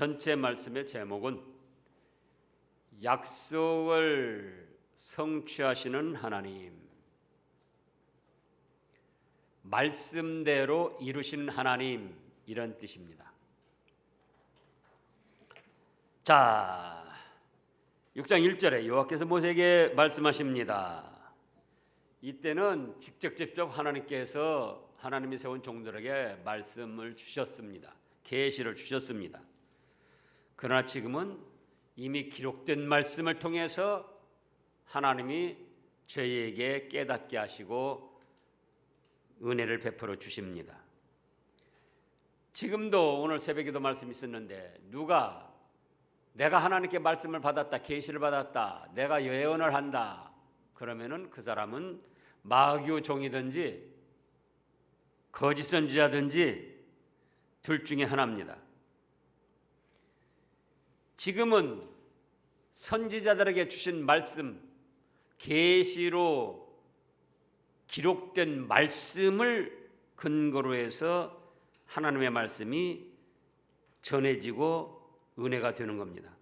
전체 말씀의 제목은 약속을 성취하시는 하나님, 말씀대로 이루시는 하나님 이런 뜻입니다. 자, 6장 1절에 여호와께서 모세에게 말씀하십니다. 이때는 직접 직접 하나님께서 하나님이 세운 종들에게 말씀을 주셨습니다. 계시를 주셨습니다. 그러나 지금은 이미 기록된 말씀을 통해서 하나님이 저희에게 깨닫게 하시고 은혜를 베풀어 주십니다. 지금도 오늘 새벽에도 말씀이 있었는데 누가 내가 하나님께 말씀을 받았다, 계시를 받았다, 내가 예언을 한다. 그러면은 그 사람은 마귀의 종이든지 거짓 선지자든지 둘 중에 하나입니다. 지금은 선지자들에게 주신 말씀, 계시로 기록된 말씀을 근거로 해서 하나님의 말씀이 전해지고 은혜가 되는 겁니다.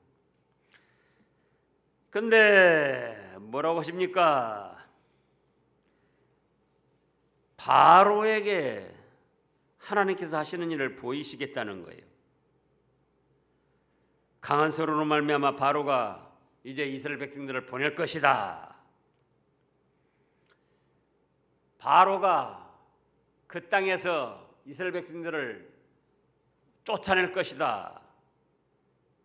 근데 뭐라고 하십니까? 바로에게 하나님께서 하시는 일을 보이시겠다는 거예요. 강한 소로로 말미암아 바로가 이제 이스라엘 백성들을 보낼 것이다. 바로가 그 땅에서 이스라엘 백성들을 쫓아낼 것이다.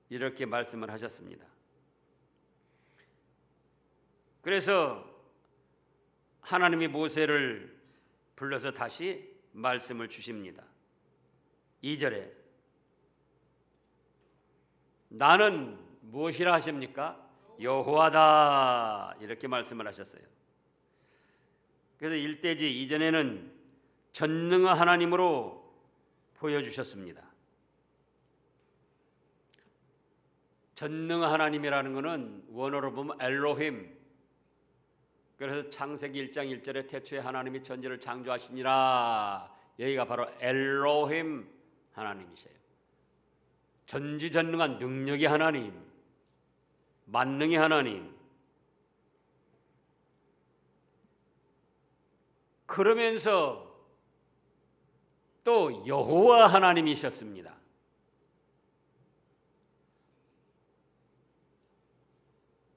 이렇게 말씀을 하셨습니다. 그래서 하나님이 모세를 불러서 다시 말씀을 주십니다. 2절에 나는 무엇이라 하십니까? 여호와다 이렇게 말씀을 하셨어요. 그래서 일대지 이전에는 전능한 하나님으로 보여주셨습니다. 전능 하나님이라는 것은 원어로 보면 엘로힘. 그래서 창세기 1장 1절에 태초에 하나님이 천지를 창조하시니라. 여기가 바로 엘로힘 하나님이세요. 전지전능한 능력의 하나님, 만능의 하나님. 그러면서 또 여호와 하나님이셨습니다.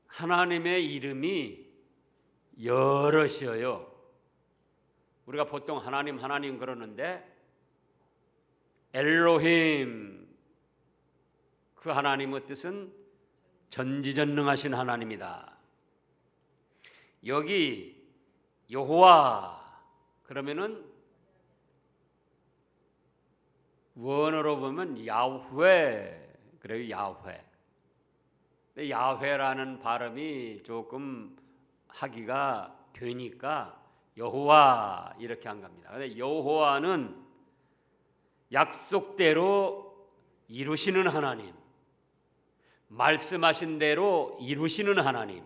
하나님의 이름이 여럿이어요. 우리가 보통 하나님 하나님 그러는데 엘로힘 그 하나님의 뜻은 전지전능하신 하나님이다. 여기 여호와 그러면은 원어로 보면 야훼 그래요 야훼. 근데 야훼라는 발음이 조금 하기가 되니까 여호와 이렇게 한 겁니다. 근데 여호와는 약속대로 이루시는 하나님, 말씀하신 대로 이루시는 하나님,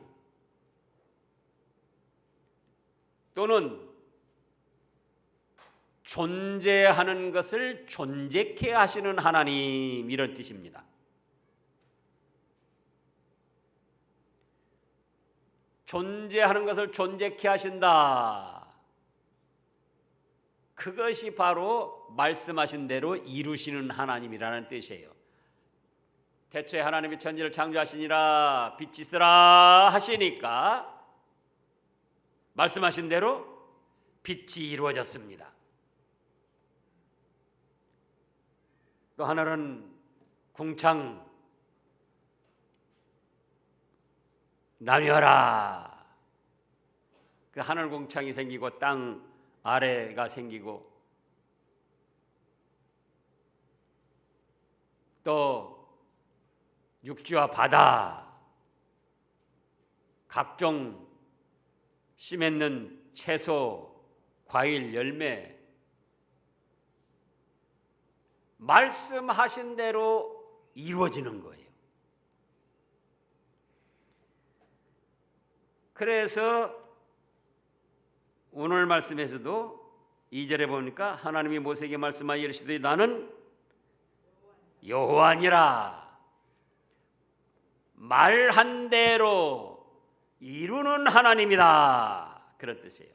또는 존재하는 것을 존재케 하시는 하나님 이런 뜻입니다. 존재하는 것을 존재케 하신다. 그것이 바로 말씀하신 대로 이루시는 하나님이라는 뜻이에요. 대초에 하나님이 천지를 창조하시니라 빛이 있으라 하시니까 말씀하신 대로 빛이 이루어졌습니다. 또 하나는 궁창 나뉘어라. 그 하늘 공창이 생기고 땅 아래가 생기고 또 육지와 바다 각종 씨 맺는 채소, 과일, 열매 말씀하신 대로 이루어지는 거예요. 그래서 오늘 말씀에서도 2절에 보니까 하나님이 모세에게 말씀하여 이르시되 나는 여호와니라 말한 대로 이루는 하나님이다. 그런 뜻이에요.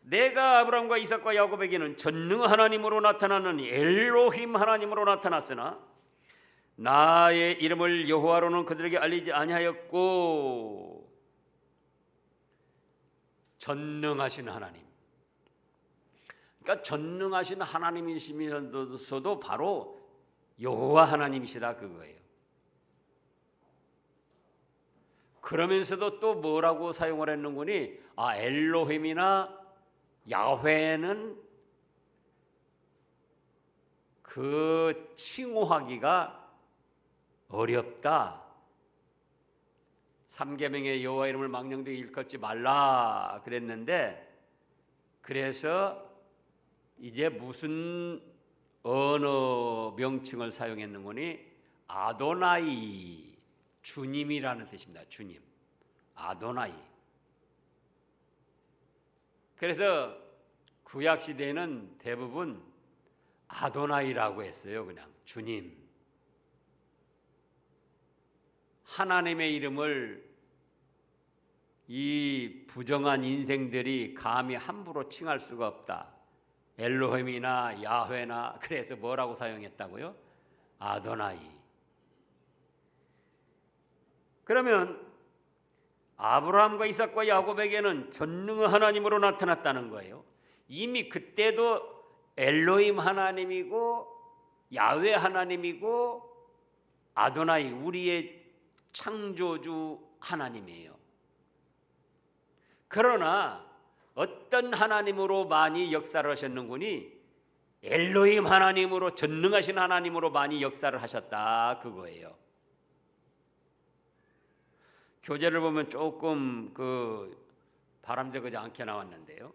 내가 아브라함과 이삭과 야곱에게는 전능 하나님으로 나타나는 엘로힘 하나님으로 나타났으나 나의 이름을 여호와로는 그들에게 알리지 아니하였고 전능하신 하나님. 그러니까 전능하신 하나님이시면서도 바로 여호와 하나님이시다 그거예요. 그러면서도 또 뭐라고 사용을 했는구니? 아 엘로힘이나 야훼는 그 칭호하기가 어렵다. 삼계명의 여호와 이름을 망령되게 일컫지 말라 그랬는데 그래서 이제 무슨 언어 명칭을 사용했는 거니 아도나이 주님이라는 뜻입니다. 주님. 아도나이. 그래서 구약 시대에는 대부분 아도나이라고 했어요. 그냥 주님. 하나님의 이름을 이 부정한 인생들이 감히 함부로 칭할 수가 없다. 엘로힘이나 야훼나 그래서 뭐라고 사용했다고요? 아도나이. 그러면 아브라함과 이삭과 야곱에게는 전능한 하나님으로 나타났다는 거예요. 이미 그때도 엘로힘 하나님이고 야훼 하나님이고 아도나이 우리의 창조주 하나님이에요. 그러나 어떤 하나님으로 많이 역사를 하셨는구니 엘로힘 하나님으로 전능하신 하나님으로 많이 역사를 하셨다 그거예요. 교재를 보면 조금 그 바람직하지 않게 나왔는데요.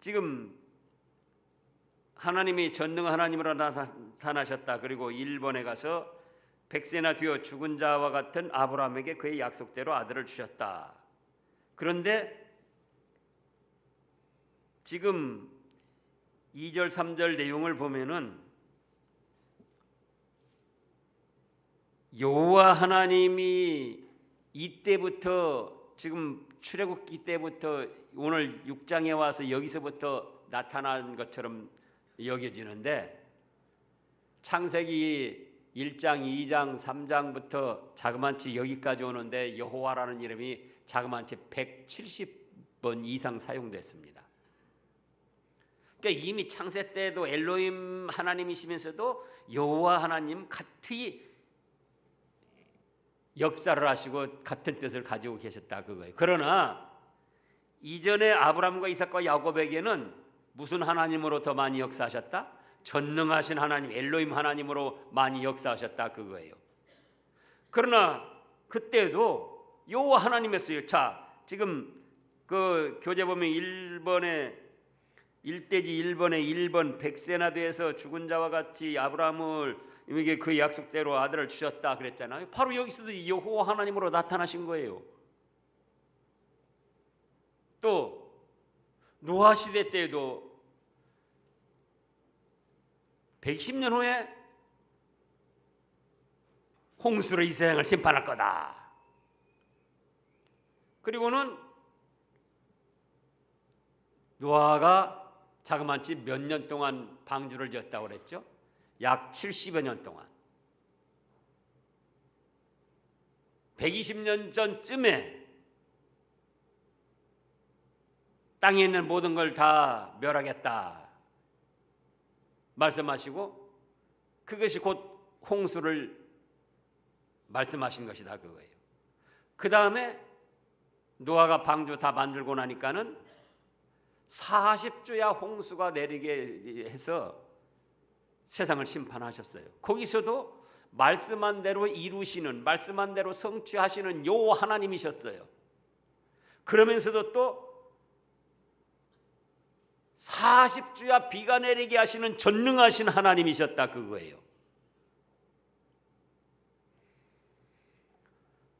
지금 하나님이 전능 하나님으로 나타나셨다. 그리고 일본에 가서 백세나 되어 죽은 자와 같은 아브라함에게 그의 약속대로 아들을 주셨다. 그런데 지금 2절 3절 내용을 보면은 여호와 하나님이 이때부터 지금 출애굽기 때부터 오늘 6장에 와서 여기서부터 나타난 것처럼 여겨지는데 창세기 1장, 2장, 3장부터 자그만치 여기까지 오는데 여호와라는 이름이 자그만치 170번 이상 사용됐습니다. 그러니까 이미 창세 때도 엘로임 하나님이시면서도 여호와 하나님 같이 역사를 하시고 같은 뜻을 가지고 계셨다 그거예요. 그러나 이전에 아브라함과 이삭과 야곱에게는 무슨 하나님으로 더 많이 역사하셨다? 전능하신 하나님 엘로임 하나님으로 많이 역사하셨다 그거예요. 그러나 그때도 여호와 하나님이었어요. 자, 지금 그 교재 보면 1번에 1대지 1번에 1번 백세나드에서 죽은 자와 같이 아브라함을 이게 그 약속대로 아들을 주셨다 그랬잖아요. 바로 여기서도 여호와 하나님으로 나타나신 거예요. 또 노아 시대 때도 110년 후에 홍수로 이 세상을 심판할 거다. 그리고는 노아가 자그만치 몇 년 동안 방주를 지었다고 그랬죠? 약 70여 년 동안. 120년 전쯤에 땅에 있는 모든 걸 다 멸하겠다. 말씀하시고 그것이 곧 홍수를 말씀하신 것이다 그거예요. 그 다음에 노아가 방주 다 만들고 나니까는 40주야 홍수가 내리게 해서 세상을 심판하셨어요. 거기서도 말씀한 대로 이루시는 말씀한 대로 성취하시는 요 하나님이셨어요. 그러면서도 또 40주야 비가 내리게 하시는 전능하신 하나님이셨다 그거예요.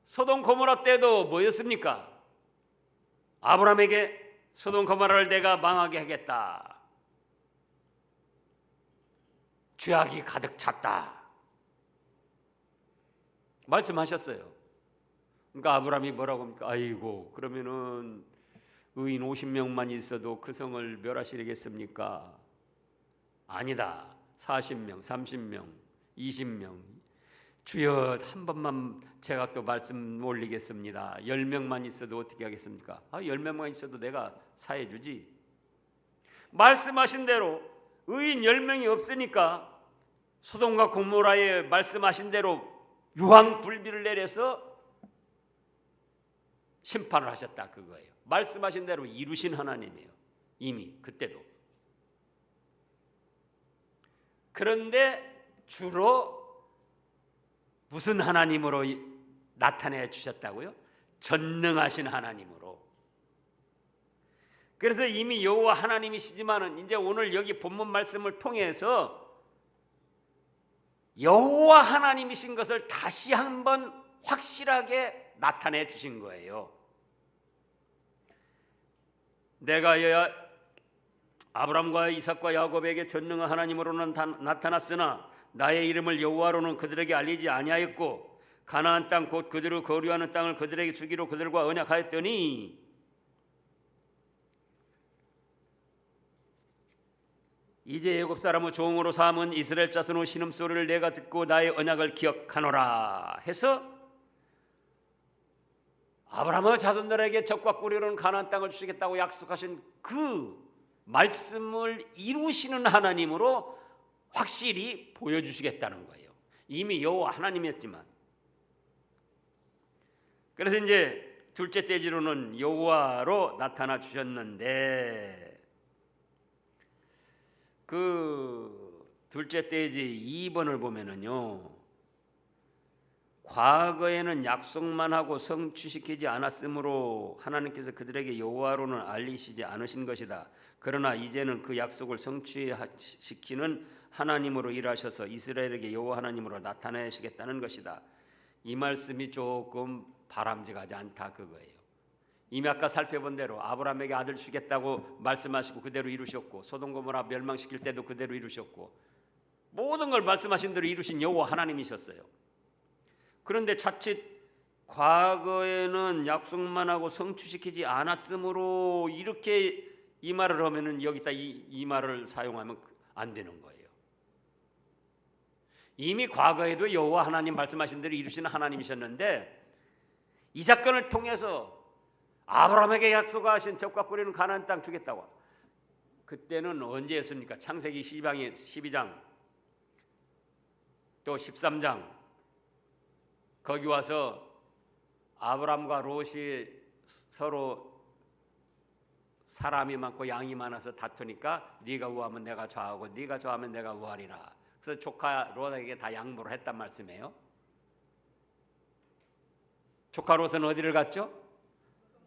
소돔 고모라 때도 뭐였습니까? 아브라함에게 소돔 고모라를 내가 망하게 하겠다. 죄악이 가득 찼다. 말씀하셨어요. 그러니까 아브라함이 뭐라고 합니까? 아이고 그러면은 의인 50명만 있어도 그 성을 멸하시겠습니까? 아니다. 40명, 30명, 20명. 주여 한 번만 제가 또 말씀 올리겠습니다. 10명만 있어도 어떻게 하겠습니까? 아, 10명만 있어도 내가 사해 주지. 말씀하신 대로 의인 10명이 없으니까 소돔과 고모라에 말씀하신 대로 유황 불비를 내려서 심판을 하셨다 그거예요. 말씀하신 대로 이루신 하나님이에요. 이미 그때도. 그런데 주로 무슨 하나님으로 이- 나타내 주셨다고요? 전능하신 하나님으로. 그래서 이미 여호와 하나님이시지만은 이제 오늘 여기 본문 말씀을 통해서 여호와 하나님이신 것을 다시 한번 확실하게 나타내 주신 거예요. 내가 여 아브람과 이삭과 야곱에게 전능한 하나님으로는 다- 나타났으나 나의 이름을 여호와로는 그들에게 알리지 아니하였고 가나안 땅 곧 그들을 거류하는 땅을 그들에게 주기로 그들과 언약하였더니 이제 애굽 사람의 종으로 삼은 이스라엘 자손의 신음 소리를 내가 듣고 나의 언약을 기억하노라 해서 아브라함의 자손들에게 적과 꿀이로는 가나안 땅을 주시겠다고 약속하신 그 말씀을 이루시는 하나님으로 확실히 보여주시겠다는 거예요. 이미 여호와 하나님이었지만 그래서 이제 둘째 떼지로는 여호와로 나타나 주셨는데 그 둘째 떼지 2번을 보면은요. 과거에는 약속만 하고 성취시키지 않았으므로 하나님께서 그들에게 여호와로는 알리시지 않으신 것이다. 그러나 이제는 그 약속을 성취시키는 하나님으로 일하셔서 이스라엘에게 여호와 하나님으로 나타내시겠다는 것이다. 이 말씀이 조금 바람직하지 않다 그거예요. 이미 아까 살펴본 대로 아브라함에게 아들 주겠다고 말씀하시고 그대로 이루셨고 소돔고모라 멸망시킬 때도 그대로 이루셨고 모든 걸 말씀하신 대로 이루신 여호와 하나님이셨어요. 그런데 자칫 과거에는 약속만 하고 성취시키지 않았으므로 이렇게 이 말을 하면은 여기다 이, 이 말을 사용하면 안 되는 거예요. 이미 과거에도 여호와 하나님 말씀하신 대로 이루시는 하나님이셨는데 이 사건을 통해서 아브라함에게 약속하신 적과 꿀이는 가나안 땅 주겠다고. 그때는 언제였습니까? 창세기 12장에 12장 또 13장 거기 와서 아브람과 롯이 서로 사람이 많고 양이 많아서 다투니까 네가 우하면 내가 좌하고 네가 좌하면 내가 우하리라. 그래서 조카 롯에게 다 양보를 했단 말씀이에요. 조카 롯은 어디를 갔죠?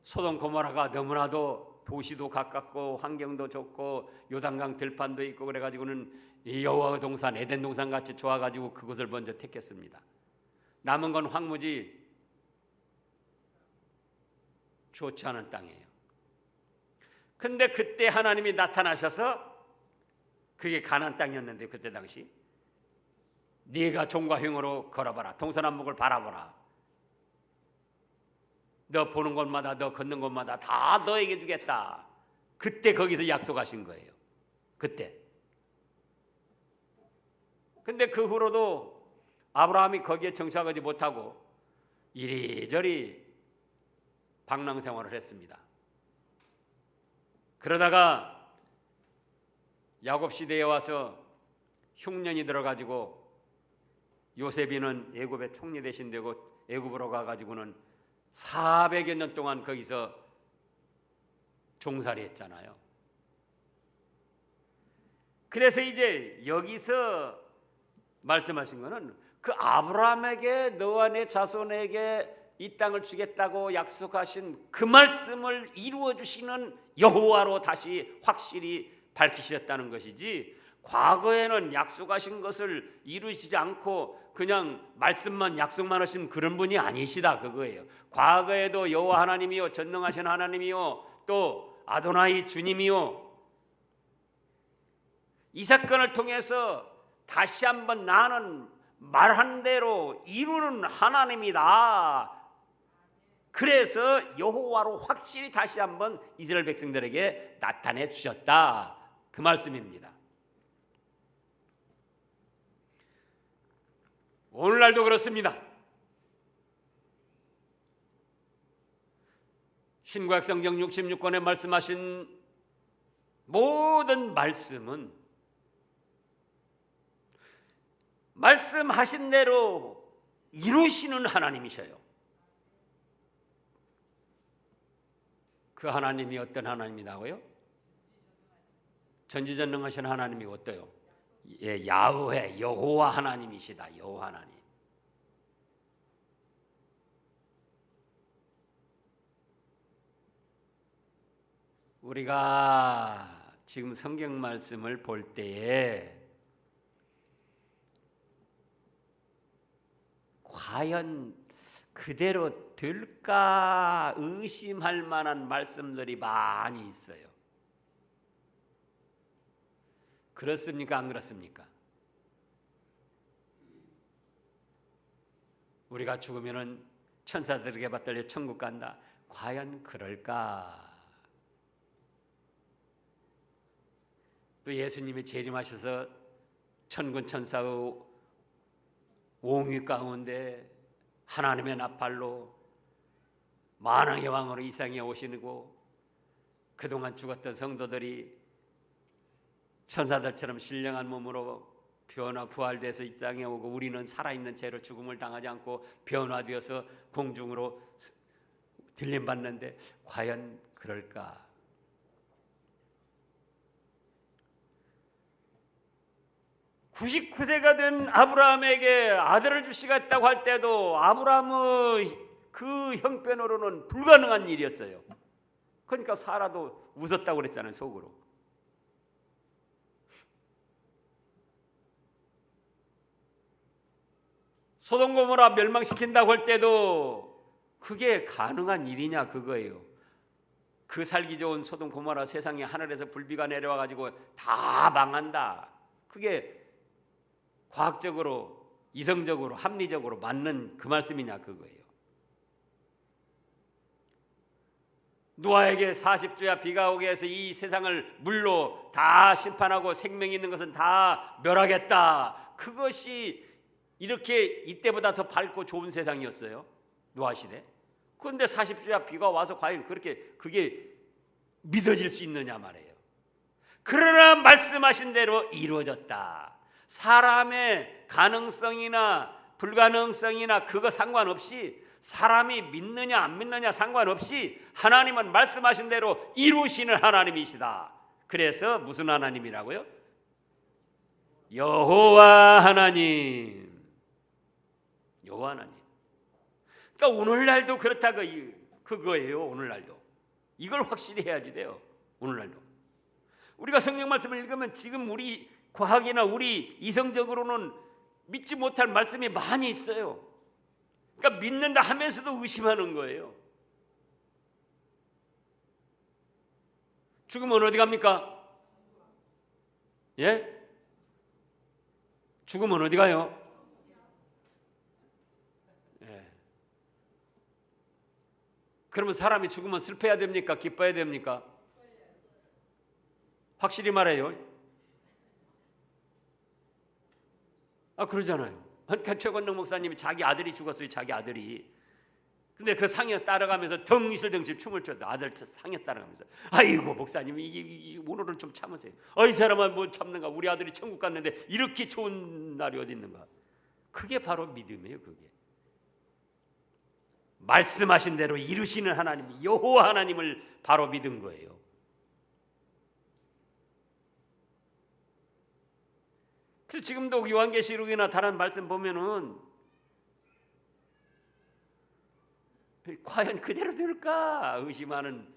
소돔 고모라가 너무나도 도시도 가깝고 환경도 좋고 요단강 들판도 있고 그래가지고는 이 여호와 동산 에덴 동산 같이 좋아가지고 그곳을 먼저 택했습니다. 남은 건 황무지 좋지 않은 땅이에요. 근데 그때 하나님이 나타나셔서 그게 가난 땅이었는데 그때 당시 네가 종과 형으로 걸어봐라. 동서남북을 바라보라. 너 보는 곳마다 너 걷는 곳마다 다 너에게 주겠다. 그때 거기서 약속하신 거예요. 그때. 근데 그 후로도 아브라함이 거기에 정착하지 못하고 이리저리 방랑 생활을 했습니다. 그러다가 야곱 시대에 와서 흉년이 들어가지고 요셉이는 애굽의 총리 대신 되고 애굽으로 가가지고는 400여 년 동안 거기서 종살이 했잖아요. 그래서 이제 여기서 말씀하신 거는 그 아브라함에게 너와 내 자손에게 이 땅을 주겠다고 약속하신 그 말씀을 이루어 주시는 여호와로 다시 확실히 밝히셨다는 것이지 과거에는 약속하신 것을 이루시지 않고 그냥 말씀만 약속만 하신 그런 분이 아니시다 그거예요. 과거에도 여호와 하나님이요 전능하신 하나님이요 또 아도나이 주님이요 이 사건을 통해서 다시 한번 나는 말한 대로 이루는 하나님이다. 그래서 여호와로 확실히 다시 한번 이스라엘 백성들에게 나타내 주셨다. 그 말씀입니다. 오늘날도 그렇습니다. 신구약 성경 66권에 말씀하신 모든 말씀은 말씀하신 대로 이루시는 하나님이셔요. 그 하나님이 어떤 하나님이라고요? 전지전능하신 하나님이 어때요? 예, 야훼 여호와 하나님이시다. 여호와 하나님. 우리가 지금 성경 말씀을 볼 때에 과연 그대로 될까 의심할 만한 말씀들이 많이 있어요. 그렇습니까? 안 그렇습니까? 우리가 죽으면은 천사들에게 받들려 천국 간다. 과연 그럴까? 또 예수님이 재림하셔서 천군 천사의 옹위 가운데 하나님의 나팔로 만왕의 왕으로 이 땅에 오시고 그동안 죽었던 성도들이 천사들처럼 신령한 몸으로 변화 부활돼서 이 땅에 오고 우리는 살아있는 채로 죽음을 당하지 않고 변화되어서 공중으로 들림 받는데 과연 그럴까? (99세가) 된 아브라함에게 아들을 주시겠다고 할 때도 아브라함의 그 형편으로는 불가능한 일이었어요 그러니까 사라도 웃었다고 그랬잖아요 속으로 소돔 고모라 멸망시킨다고 할 때도 그게 가능한 일이냐 그거예요. 그 살기 좋은 소돔 고모라 세상에 하늘에서 불비가 내려와 가지고 다 망한다. 그게 과학적으로 이성적으로 합리적으로 맞는 그 말씀이냐 그거예요. 노아에게 40주야 비가 오게 해서 이 세상을 물로 다 심판하고 생명 있는 것은 다 멸하겠다. 그것이 이렇게 이때보다 더 밝고 좋은 세상이었어요. 노아 시대. 그런데 40주야 비가 와서 과연 그렇게 그게 믿어질 수 있느냐 말이에요. 그러나 말씀하신 대로 이루어졌다. 사람의 가능성이나 불가능성이나 그거 상관없이 사람이 믿느냐 안 믿느냐 상관없이 하나님은 말씀하신 대로 이루시는 하나님이시다. 그래서 무슨 하나님이라고요? 여호와 하나님. 여호와 하나님. 그러니까 오늘날도 그렇다고 그거예요. 오늘날도 이걸 확실히 해야지 돼요. 오늘날도 우리가 성경 말씀을 읽으면 지금 우리 과학이나 우리 이성적으로는 믿지 못할 말씀이 많이 있어요. 그러니까 믿는다 하면서도 의심하는 거예요. 죽으면 어디 갑니까? 예? 죽으면 어디 가요? 그러면 사람이 죽으면 슬퍼야 됩니까? 기뻐야 됩니까? 확실히 말해요. 아 그러잖아요. 그러니까 최건동 목사님이 자기 아들이 죽었어요. 자기 아들이. 근데 그 상여 따라가면서 덩실덩실 춤을 췄어. 아들 상여 따라가면서. 아이고 목사님 이, 이, 오늘은 좀 참으세요. 어이 사람아 뭐 참는가? 우리 아들이 천국 갔는데 이렇게 좋은 날이 어디 있는가? 그게 바로 믿음이에요. 그게. 말씀하신 대로 이루시는 하나님 여호와 하나님을 바로 믿은 거예요. 그래서 지금도 요한계시록이나 다른 말씀 보면은 과연 그대로 될까 의심하는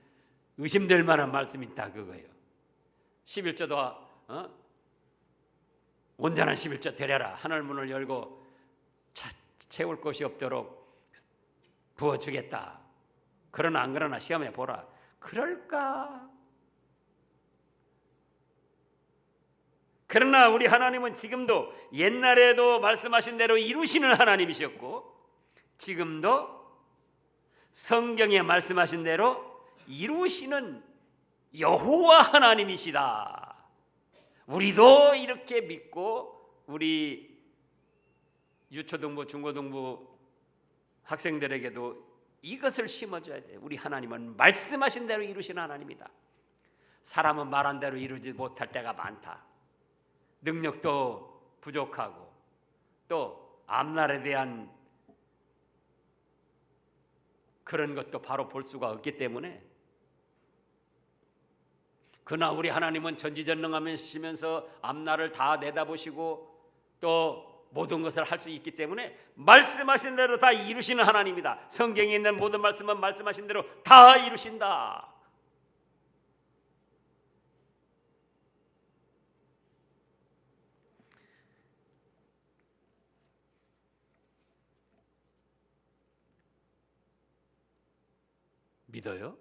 의심될 만한 말씀이 있다 그거예요. 11조도 어? 온전한 11조 되려라 하늘 문을 열고 차, 채울 곳이 없도록 부어주겠다. 그러나 안 그러나 시험해 보라. 그럴까? 그러나 우리 하나님은 지금도 옛날에도 말씀하신 대로 이루시는 하나님이셨고 지금도 성경에 말씀하신 대로 이루시는 여호와 하나님이시다. 우리도 이렇게 믿고 우리 유초등부 중고등부 학생들에게도 이것을 심어줘야 돼. 우리 하나님은 말씀하신 대로 이루시는 하나님이다. 사람은 말한 대로 이루지 못할 때가 많다. 능력도 부족하고 또 앞날에 대한 그런 것도 바로 볼 수가 없기 때문에 그러나 우리 하나님은 전지전능하시면서 앞날을 다 내다보시고 또 모든 것을 할 수 있기 때문에 말씀하신 대로 다 이루시는 하나님이다. 성경에 있는 모든 말씀은 말씀하신 대로 다 이루신다. 믿어요?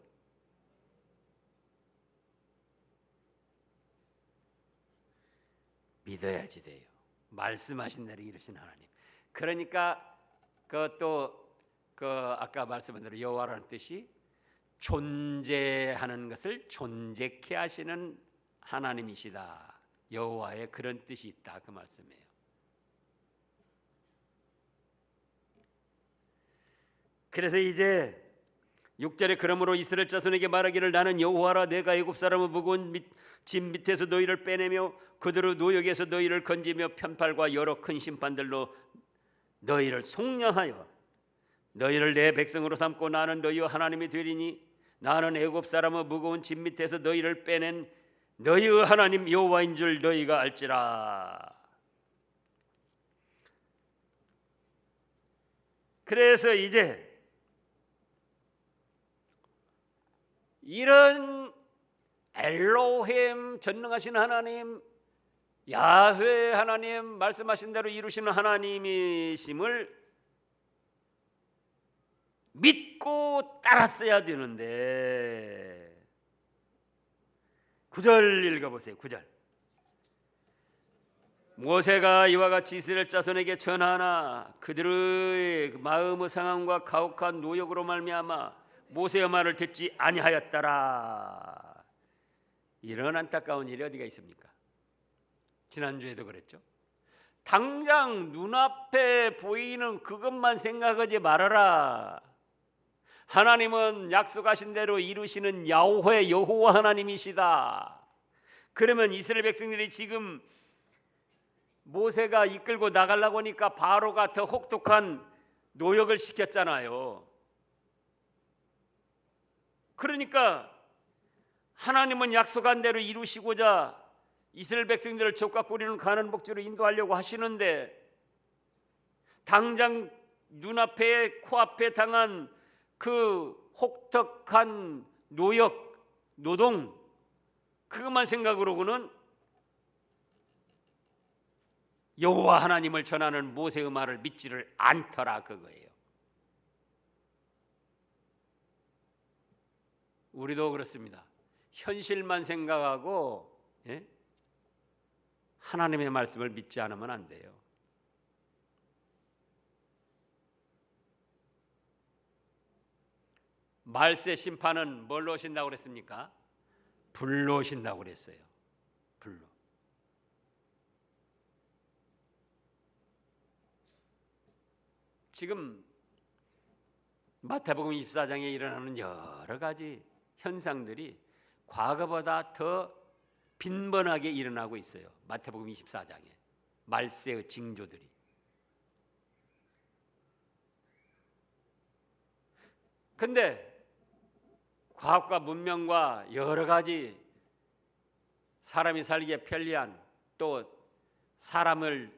믿어야지 돼요. 말씀하신 대로 이루신 하나님. 그러니까 그또 그 아까 말씀한 대로 여호와라는 뜻이 존재하는 것을 존재케 하시는 하나님이시다. 여호와의 그런 뜻이 있다 그 말씀이에요. 그래서 이제 6절에 그러므로 이스라엘 자손에게 말하기를 나는 여호와라 내가 애굽 사람을 무거 집 밑에서 너희를 빼내며 그들의 노역에서 너희를 건지며 편팔과 여러 큰 심판들로 너희를 속량하여 너희를 내 백성으로 삼고 나는 너희와 하나님이 되리니 나는 애굽 사람의 무거운 집 밑에서 너희를 빼낸 너희의 하나님 여호와인 줄 너희가 알지라. 그래서 이제 이런 엘로힘 전능하신 하나님 야훼 하나님 말씀하신 대로 이루시는 하나님이심을 믿고 따랐어야 되는데 구절 읽어보세요. 구절 모세가 이와 같이 이스라엘 자손에게 전하나 그들의 마음의 상함과 가혹한 노역으로 말미암아 모세의 말을 듣지 아니하였더라. 이런 안타까운 일이 어디가 있습니까? 지난주에도 그랬죠. 당장 눈앞에 보이는 그것만 생각하지 말아라. 하나님은 약속하신 대로 이루시는 야훼 여호와 하나님이시다. 그러면 이스라엘 백성들이 지금 모세가 이끌고 나가려고 하니까 바로가 더 혹독한 노역을 시켰잖아요. 그러니까 하나님은 약속한 대로 이루시고자 이스라엘 백성들을 적과 꾸리는 가는 복지로 인도하려고 하시는데 당장 눈앞에 코앞에 당한 그 혹독한 노역 노동 그것만 생각으로는 여호와 하나님을 전하는 모세의 말을 믿지를 않더라 그거예요. 우리도 그렇습니다. 현실만 생각하고 예? 하나님의 말씀을 믿지 않으면 안 돼요. 말세 심판은 뭘로 오신다고 그랬습니까? 불로 오신다고 그랬어요. 불로. 지금 마태복음 24장에 일어나는 여러 가지 현상들이 과거보다 더 빈번하게 일어나고 있어요. 마태복음 24장에 말세의 징조들이. 근데 과학과 문명과 여러 가지 사람이 살기에 편리한 또 사람을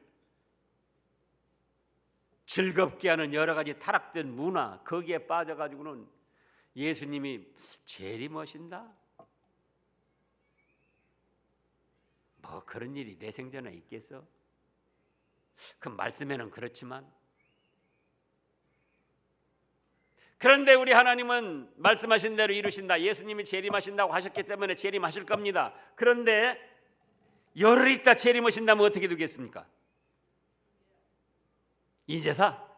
즐겁게 하는 여러 가지 타락된 문화 거기에 빠져 가지고는 예수님이 멋있다. 뭐 그런 일이 내 생전에 있겠어? 그 말씀에는 그렇지만 그런데 우리 하나님은 말씀하신 대로 이루신다. 예수님이 재림하신다고 하셨기 때문에 재림하실 겁니다. 그런데 열흘 있다 재림하신다면 어떻게 되겠습니까? 이제사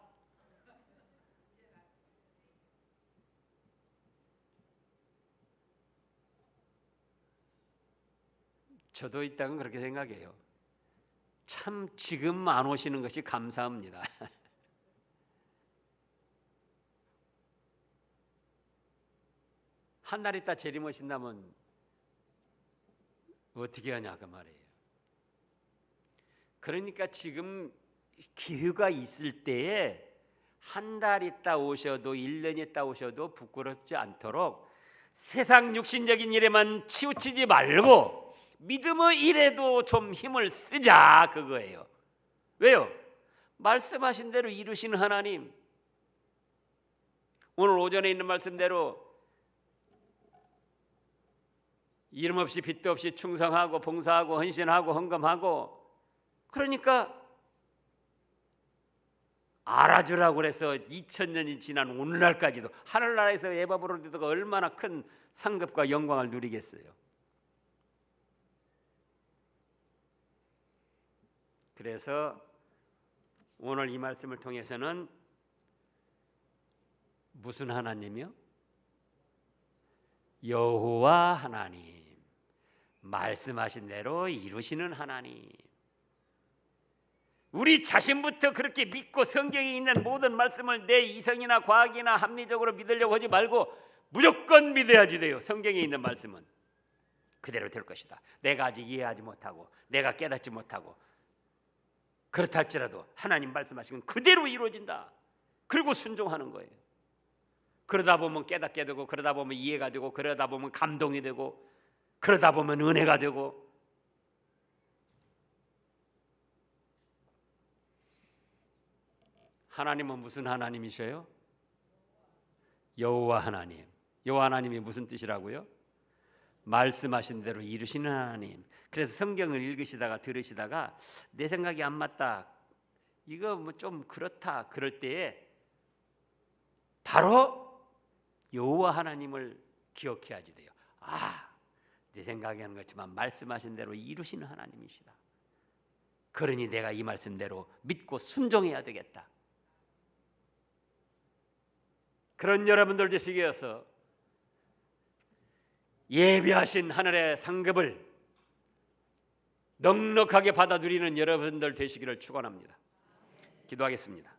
저도 이 땅은 그렇게 생각해요. 참 지금 안 오시는 것이 감사합니다. 한달 있다 재림 오신다면 어떻게 하냐 그 말이에요. 그러니까 지금 기회가 있을 때에 한 달 있다 오셔도 1년 있다 오셔도 부끄럽지 않도록 세상 육신적인 일에만 치우치지 말고 믿음의 일에도 좀 힘을 쓰자 그거예요. 왜요? 말씀하신 대로 이루시는 하나님 오늘 오전에 있는 말씀대로 이름 없이 빚도 없이 충성하고 봉사하고 헌신하고 헌금하고 그러니까 알아주라고 그래서 2000년이 지난 오늘날까지도 하늘나라에서 에바 브로디도가 얼마나 큰 상급과 영광을 누리겠어요. 그래서 오늘 이 말씀을 통해서는 무슨 하나님이요? 여호와 하나님 말씀하신 대로 이루시는 하나님 우리 자신부터 그렇게 믿고 성경에 있는 모든 말씀을 내 이성이나 과학이나 합리적으로 믿으려고 하지 말고 무조건 믿어야지 돼요. 성경에 있는 말씀은 그대로 될 것이다. 내가 아직 이해하지 못하고 내가 깨닫지 못하고 그렇다 할지라도 하나님 말씀하신 건 그대로 이루어진다. 그리고 순종하는 거예요. 그러다 보면 깨닫게 되고 그러다 보면 이해가 되고 그러다 보면 감동이 되고 그러다 보면 은혜가 되고 하나님은 무슨 하나님이셔요? 여호와 하나님. 여호와 하나님이 무슨 뜻이라고요? 말씀하신 대로 이루시는 하나님. 그래서 성경을 읽으시다가 들으시다가 내 생각이 안 맞다. 이거 뭐 좀 그렇다. 그럴 때에 바로 여호와 하나님을 기억해야지 돼요. 아, 내 생각에는 그렇지만 말씀하신 대로 이루시는 하나님이시다. 그러니 내가 이 말씀대로 믿고 순종해야 되겠다. 그런 여러분들 되시기 위해서 예비하신 하늘의 상급을 넉넉하게 받아 누리는 여러분들 되시기를 축원합니다. 기도하겠습니다.